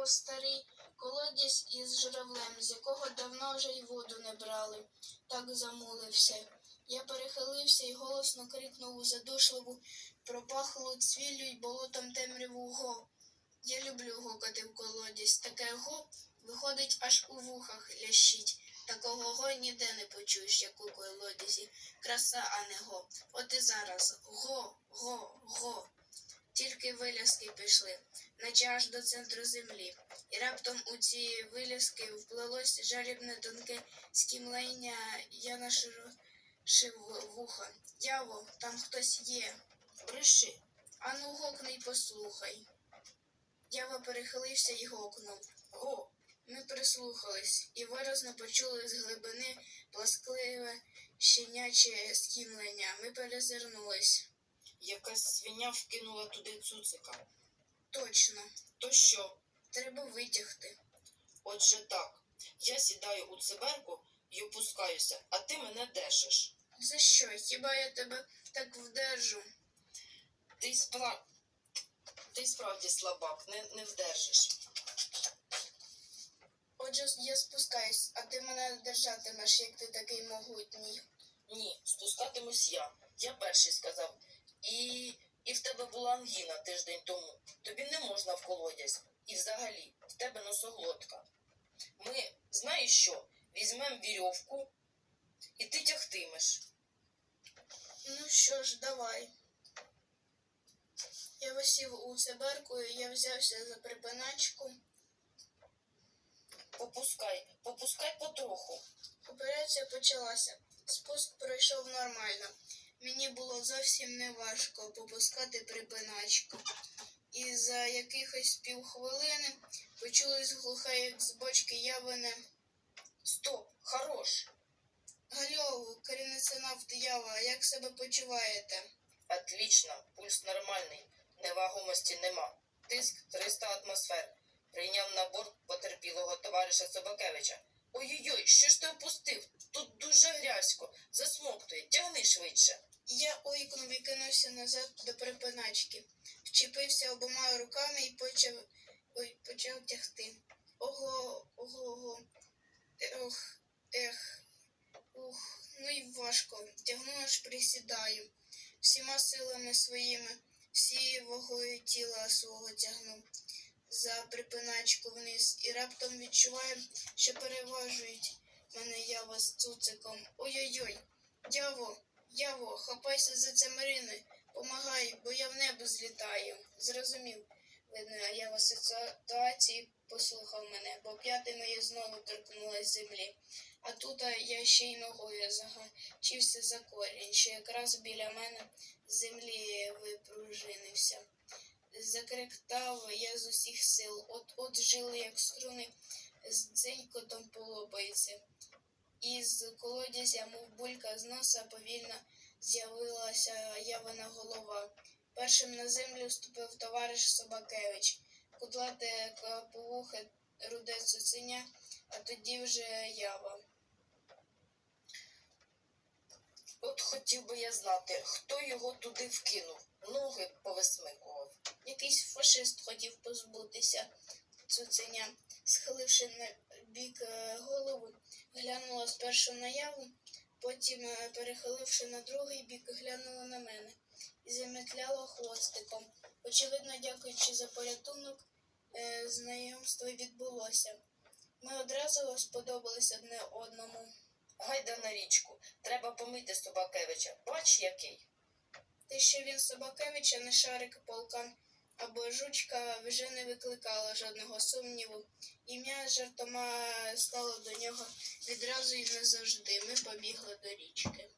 О, старий колодязь із журавлем, з якого давно вже й воду не брали. Так замулився. Я перехилився і голосно крикнув у задушливу, пропахлу цвіллю й болотом темряву го. Я люблю гукати в колодязь. Таке го виходить аж у вухах лящить. Такого го ніде не почуєш, як у колодязі. Краса, а не го. От і зараз го, го, го. Тільки вилязки пішли, наче аж до центру землі. І раптом у ці вилязки вплелось жалібне тонке скімлення. Я нашив вуха. Яво, там хтось є. Бреши. Ану гокни й послухай. Ява перехилився і гокнув. Го. Ми прислухались і виразно почули з глибини пласкливе щеняче скімлення. Ми перезирнулись. Якась свиня вкинула туди цуцика. Точно, То що? треба витягти. Отже так. Я сідаю у циберку і опускаюся, а ти мене держиш. За що? Хіба я тебе так вдержу? Ти спра... Ти справді слабак, не, не вдержиш. Отже, я спускаюсь, а ти мене держатимеш, як ти такий могутній. Ні, спускатимусь я. Я перший сказав. І, і в тебе була ангіна тиждень тому. Тобі не можна в колодязь. І взагалі, в тебе носоглотка. Ми, знаєш що, візьмемо вірьовку, і ти тягтимеш. Ну що ж, давай. Я висів у циберку, і я взявся за припиначку. Попускай, попускай потроху. Операція почалася. Спуск пройшов нормально. Мені було зовсім не важко попускати припиначку. І за якихось півхвилини почулось глухе, як з бочки явине. Стоп, хорош. Гальову, керівниця нафти Ява, як себе почуваєте? Отлично, пульс нормальний, невагомості нема. Тиск 300 атмосфер. Прийняв на борт потерпілого товариша Собакевича. Ой-ой-ой, що ж ти опустив? Тут дуже грязько, засмоктує, тягни швидше. Я ойкнув і кинувся назад до припиначки, вчепився обома руками і почав, ой, почав тягти. Ого, ого, ого. Ох, ех, ух, ну і важко. Тягну аж присідаю. Всіма силами своїми, всі вагою тіла свого тягну за припиначку вниз і раптом відчуваю, що переважують мене ява з цуциком. Ой-ой-ой, яво, яво, хапайся за це Марини, помагай, бо я в небо злітаю. Зрозумів. Видно, ява ситуації послухав мене, бо п'яти моє знову торкнулась землі. А тут я ще й ногою загачився за корінь, що якраз біля мене з землі випружинився закректав я з усіх сил, от от жили, як струни, з дзенькотом полопається. Із колодязя, мов булька з носа, повільно з'явилася явина голова. Першим на землю ступив товариш Собакевич, кудлате каповухе руде цуценя, а тоді вже ява. От хотів би я знати, хто його туди вкинув, ноги повисмикував. Якийсь фашист хотів позбутися цуценя, схиливши на бік е, голову, глянула спершу на яву, потім, е, перехиливши на другий бік, глянула на мене і заметляла хвостиком. Очевидно, дякуючи за порятунок, е, знайомство відбулося. Ми одразу сподобались одне одному. Гайда на річку, треба помити Собакевича. Бач який. Те, що він Собакевича, не шарик полкан або жучка, вже не викликало жодного сумніву. Ім'я жартома стало до нього відразу і назавжди. Ми побігли до річки.